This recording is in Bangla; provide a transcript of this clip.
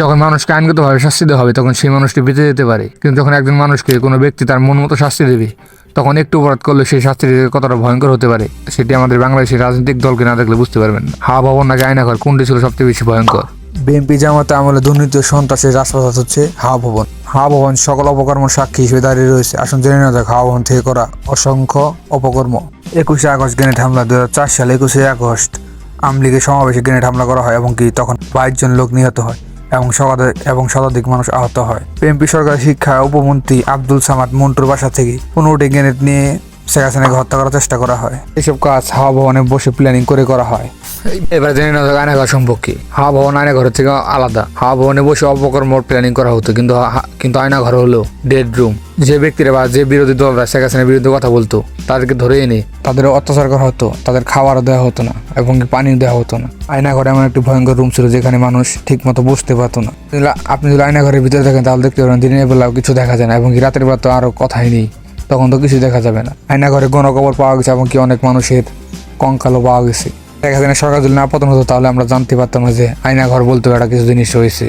যখন মানুষকে আইনগতভাবে শাস্তি দেওয়া হবে, তখন সেই মানুষটি বেঁচে যেতে পারে। কিন্তু যখন একজন মানুষকে কোনো ব্যক্তি তার মন মতো শাস্তি দেবে, তখন একটু অপরাধ করলে সেই শাস্তিটি কতটা ভয়ঙ্কর হতে পারে, সেটি আমাদের বাংলাদেশের রাজনৈতিক দলকে না দেখলে বুঝতে পারবেন হাওয়া ভবন নাকি আয়নাঘর, কোনটি ছিল সবচেয়ে বেশি ভয়ঙ্কর? বিএনপি জামাতে আমলে দুর্নীতি ও সন্ত্রাসের রাজপথ হচ্ছে হাওয়া ভবন। হাওয়া ভবন সকল অপকর্ম সাক্ষী হিসেবে দাঁড়িয়ে রয়েছে। আসুন জেনে নেওয়া যাক হাওয়া ভবন থেকে করা অসংখ্য অপকর্ম। একুশে আগস্ট গ্রেনেড হামলা দুই হাজার চার সালে একুশে আগস্ট আমলিগের সমাবেশে গ্রেনেড হামলা করা হয় এবং কি তখন বাইশ জন লোক নিহত হয়। এবং এবং শতাধিক মানুষ আহত হয়। বিএনপি সরকার শিক্ষা উপমন্ত্রী আব্দুল সামাদ মন্টুর বাসা থেকে পনেরোটি গ্রেনেড নিয়ে শেখ হাসিনাকে হত্যা করার চেষ্টা করা হয়। এসব কাজ হাওয়া ভবনে বসে প্ল্যানিং করে করা হয়। এবার জেনে নেওয়া যাক আয়নাঘর সম্পর্কে হাওয়া ভবন আয়নাঘরের থেকে আলাদা। হাওয়া ভবনে বসে অপকর্ম প্ল্যানিং করা হতো, কিন্তু কিন্তু আয়নাঘর হলো ডেড রুম যে ব্যক্তিরা বা যে বিরোধী দলরা শেখ হাসিনার বিরুদ্ধে কথা বলতো, তাদেরকে ধরে এনে তাদের অত্যাচার করা হতো, তাদের খাবার দেওয়া হতো না, এবং পানি দেওয়া হতো না। আয়নাঘরে এমন একটি ভয়ঙ্কর রুম ছিল যেখানে মানুষ ঠিক মতো বসতে পারতো না। আপনি যদি আয়নাঘরের ভিতরে থাকেন, তাহলে দেখতে পারেন দিনের বেলাও কিছু দেখা যায় না, এবং রাতের বেলা তো আরও কথাই নেই। তখন তো কিছু দেখা যাবে না। আয়নাঘরে গণকবর পাওয়া গেছে, এবং কি অনেক মানুষের কঙ্কালও পাওয়া গেছে। দেখা সরকার যদি না পতন হতো, তাহলে আমরা জানতে পারতাম যে আয়নাঘর বলতে একটা কিছু জিনিস হয়েছে